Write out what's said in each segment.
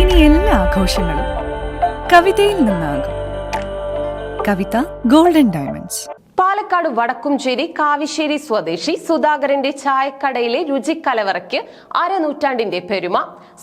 ഇനി എല്ലാ ആഘോഷങ്ങളും കവിതയിൽ നിന്നാകും. കവിത ഗോൾഡൻ ഡയമണ്ട്സ് പാലക്കാട് വടക്കുംചേരി കാവിശ്ശേരി സ്വദേശി സുധാകരന്റെ ചായക്കടയിലെ രുചിക്കലവറയ്ക്ക് അരനൂറ്റാണ്ടിന്റെ പെരുമ.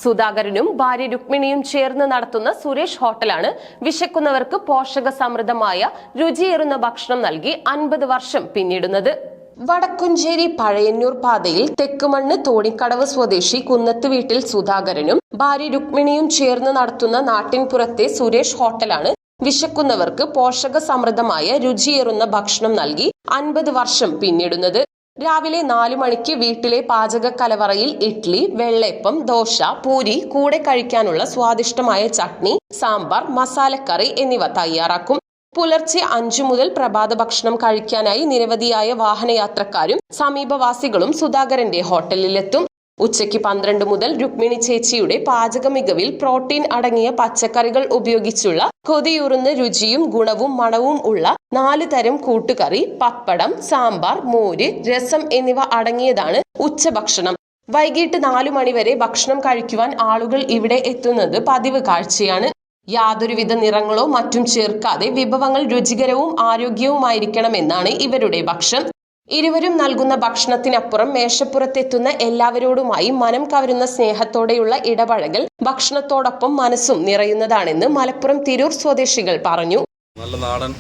സുധാകരനും ഭാര്യ രുക്മിണിയും ചേർന്ന് നടത്തുന്ന സുരേഷ് ഹോട്ടലാണ് വിശക്കുന്നവർക്ക് പോഷക സമൃദ്ധമായ രുചിയേറുന്ന ഭക്ഷണം നൽകി അൻപത് വർഷം പിന്നിടുന്നത്. വടക്കുംചേരി പഴയന്നൂർ പാതയിൽ തെക്കുമണ്ണ് തോണിക്കടവ് സ്വദേശി കുന്നത്ത് വീട്ടിൽ സുധാകരനും ഭാര്യ രുക്മിണിയും ചേർന്ന് നടത്തുന്ന നാട്ടിൻപുറത്തെ സുരേഷ് ഹോട്ടലാണ് വിശക്കുന്നവർക്ക് പോഷക സമൃദ്ധമായ രുചിയേറുന്ന ഭക്ഷണം നൽകി അൻപത് വർഷം പിന്നിടുന്നത്. രാവിലെ നാലു മണിക്ക് വീട്ടിലെ പാചക കലവറയിൽ ഇഡ്ലി വെള്ളയപ്പം ദോശ പൂരി കൂടെ കഴിക്കാനുള്ള സ്വാദിഷ്ടമായ ചട്നി സാമ്പാർ മസാലക്കറി എന്നിവ തയ്യാറാക്കും. പുലർച്ചെ അഞ്ചു മുതൽ പ്രഭാത ഭക്ഷണം കഴിക്കാനായി നിരവധിയായ വാഹനയാത്രക്കാരും സമീപവാസികളും സുധാകരന്റെ ഹോട്ടലിലെത്തും. ഉച്ചയ്ക്ക് പന്ത്രണ്ട് മുതൽ രുക്മിണി ചേച്ചിയുടെ പാചക മികവിൽ പ്രോട്ടീൻ അടങ്ങിയ പച്ചക്കറികൾ ഉപയോഗിച്ചുള്ള കൊതിയൂറുന്ന രുചിയും ഗുണവും മണവും ഉള്ള നാല് തരം കൂട്ടുകറി പപ്പടം സാമ്പാർ മോര് രസം എന്നിവ അടങ്ങിയതാണ് ഉച്ചഭക്ഷണം. വൈകിട്ട് നാലു മണിവരെ ഭക്ഷണം കഴിക്കുവാൻ ആളുകൾ ഇവിടെ എത്തുന്നത് പതിവ് കാഴ്ചയാണ്. യാതൊരുവിധ നിറങ്ങളോ മറ്റും ചേർക്കാതെ വിഭവങ്ങൾ രുചികരവും ആരോഗ്യവുമായിരിക്കണമെന്നാണ് ഇവരുടെ ഭക്ഷണം ഇരുവരും നൽകുന്ന ഭക്ഷണത്തിനപ്പുറം മേശപ്പുറത്തെത്തുന്ന എല്ലാവരോടുമായി മനം കവരുന്ന സ്നേഹത്തോടെയുള്ള ഇടപഴകൽ ഭക്ഷണത്തോടൊപ്പം മനസ്സും നിറയുന്നതാണെന്ന് മലപ്പുറം തിരൂർ സ്വദേശികൾ പറഞ്ഞു. നല്ല നാടൻ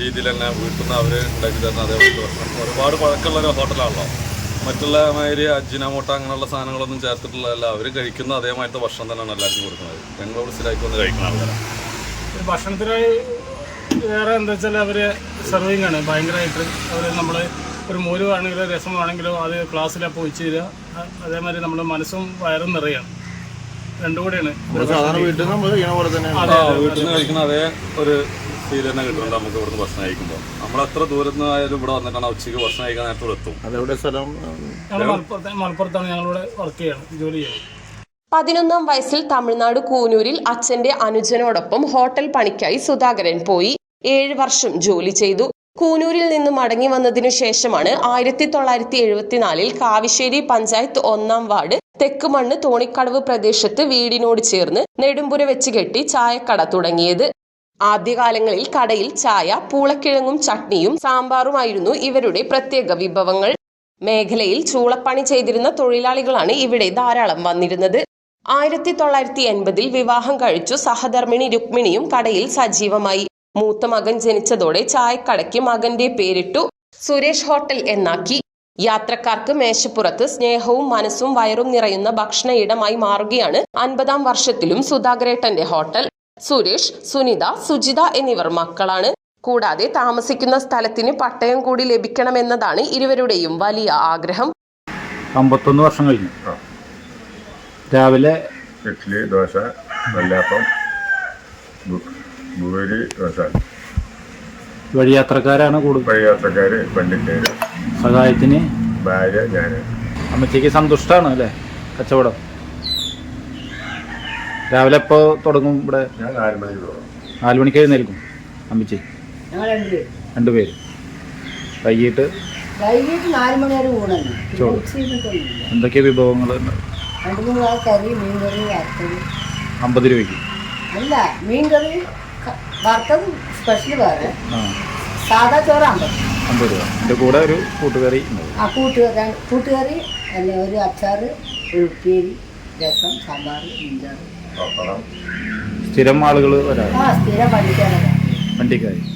രീതിയിൽ തന്നെ വീട്ടിൽ നിന്ന് അവർ ഉണ്ടാക്കി തരുന്ന അതേപോലെ ഒരുപാട് പഴക്കമുള്ള ഹോട്ടലാണല്ലോ. മറ്റുള്ള മാതിരി അജിനമോട്ട അങ്ങനെയുള്ള സാധനങ്ങളൊന്നും ചേർത്തിട്ടുള്ളതല്ല അവർ കഴിക്കുന്ന അതേമാതിരത്തെ ഭക്ഷണം തന്നെയാണ് എല്ലാവർക്കും കൊടുക്കുന്നത്. ഞങ്ങളോട് സ്ഥിരമായിട്ട് വന്ന് കഴിക്കുന്ന ആൾക്കാരാണ് ഒരു ഭക്ഷണത്തിനായി വേറെ എന്താ വെച്ചാൽ അവർ സെർവിങ് ആണ് ഭയങ്കരമായിട്ട് അവർ നമ്മൾ ഒരു മോര് ആണെങ്കിലോ രസം ആണെങ്കിലോ അത് ക്ലാസ്സിലപ്പോൾ ഒഴിച്ച് തരിക. അതേമാതിരി നമ്മൾ മനസ്സും വയറും നിറയാണ് രണ്ടും കൂടെയാണ്. സാധാരണ വീട്ടിൽ നമ്മൾ ചെയ്യണ പോലെ തന്നെ അതെ വീട്ടിൽ നിന്ന് കഴിക്കുന്ന അതേ ഒരു ഫീൽ തന്നെ കിട്ടുന്നുണ്ട് നമുക്ക് ഇവിടുന്ന് ഭക്ഷണം കഴിക്കുമ്പോൾ നമ്മൾ എത്ര ദൂരത്ത് നിന്നായാലും ഇവിടെ വന്നിട്ടാണ് ഉച്ചയ്ക്ക് ഭക്ഷണം കഴിക്കാൻ നേരത്തെ ഇവിടെ എത്തും. അതെവിടെ സ്ഥലം? ഞങ്ങൾ മലപ്പുറത്ത് മലപ്പുറത്താണ് ഞങ്ങളിവിടെ വർക്ക് ചെയ്യണം ജോലി ചെയ്യണം പതിനൊന്നാം വയസ്സിൽ തമിഴ്നാട് കൂനൂരിൽ അച്ഛന്റെ അനുജനോടൊപ്പം ഹോട്ടൽ പണിക്കായി സുധാകരൻ പോയി. ഏഴ് വർഷം ജോലി ചെയ്തു. കൂനൂരിൽ നിന്ന് മടങ്ങി വന്നതിനു ശേഷമാണ് ആയിരത്തി തൊള്ളായിരത്തി എഴുപത്തിനാലിൽ കാവിശ്ശേരി പഞ്ചായത്ത് ഒന്നാം വാർഡ് തെക്കുമണ്ണ് തോണിക്കടവ് പ്രദേശത്ത് വീടിനോട് ചേർന്ന് നെടുമ്പുര വെച്ച് കെട്ടി ചായക്കട തുടങ്ങിയത്. ആദ്യകാലങ്ങളിൽ കടയിൽ ചായ പൂളക്കിഴങ്ങും ചട്നിയും സാമ്പാറുമായിരുന്നു ഇവരുടെ പ്രത്യേക വിഭവങ്ങൾ. മേഖലയിൽ ചൂളപ്പണി ചെയ്തിരുന്ന തൊഴിലാളികളാണ് ഇവിടെ ധാരാളം വന്നിരുന്നത്. ആയിരത്തി തൊള്ളായിരത്തി എൺപതിൽ വിവാഹം കഴിച്ചു സഹധർമ്മിണി രുക്മിണിയും കടയിൽ സജീവമായി. മൂത്ത മകൻ ജനിച്ചതോടെ ചായക്കടയ്ക്ക് മകന്റെ പേരിട്ടു സുരേഷ് ഹോട്ടൽ എന്നാക്കി. യാത്രക്കാർക്ക് മേശപ്പുറത്ത് സ്നേഹവും മനസ്സും വയറും നിറയുന്ന ഭക്ഷണ ഇടമായി മാറുകയാണ് അൻപതാം വർഷത്തിലും സുധാകരേട്ടന്റെ ഹോട്ടൽ. സുരേഷ് സുനിത സുജിത എന്നിവർ മക്കളാണ്. കൂടാതെ താമസിക്കുന്ന സ്ഥലത്തിന് പട്ടയം കൂടി ലഭിക്കണമെന്നതാണ് ഇരുവരുടെയും വലിയ ആഗ്രഹം. അമ്പത്തൊന്ന് വർഷം കഴിഞ്ഞു. രാവിലെ ഇഡ്ഡലി ദോശ വെള്ളാപ്പം ഭൂരി ദോശ. വഴിയാത്രക്കാരാണ് കൂടുതൽ വഴിയാത്രക്കാര് പണ്ടിക്കേര് സഹായത്തിന് ഭാര്യ ഞാൻ അമ്മച്ചയ്ക്ക് സന്തുഷ്ടാണ് അല്ലേ? കച്ചവടം. രാവിലെ എപ്പോ തുടങ്ങും ഇവിടെ? ഞാൻ നാല് മണിക്ക് എഴുന്നേൽക്കും അമ്മച്ചി. രണ്ടുപേരും വൈകിട്ട്? വൈകിട്ട് നാല് മണി വരെ ഊണാണ് ചോറ്. എന്തൊക്കെ വിഭവങ്ങൾ? കറി മീൻ കറി വറുത്തത്. അമ്പത് രൂപയ്ക്ക്. അല്ല മീൻ കറി വറുത്തത് സ്പെഷ്യൽ വേറെ. സാധാ ചോറ് അമ്പത്. അമ്പത് രൂപ. എന്റെ കൂടെ ഒരു കൂട്ടുകറി ആ കൂട്ടുകറി കൂട്ടുകറി അല്ല ഒരു അച്ചാറ് ഒരു ഉപ്പേരി രസം സാമ്പാർ മീൻകറി. സ്ഥിരം ആളുകൾ വരാം സ്ഥിരം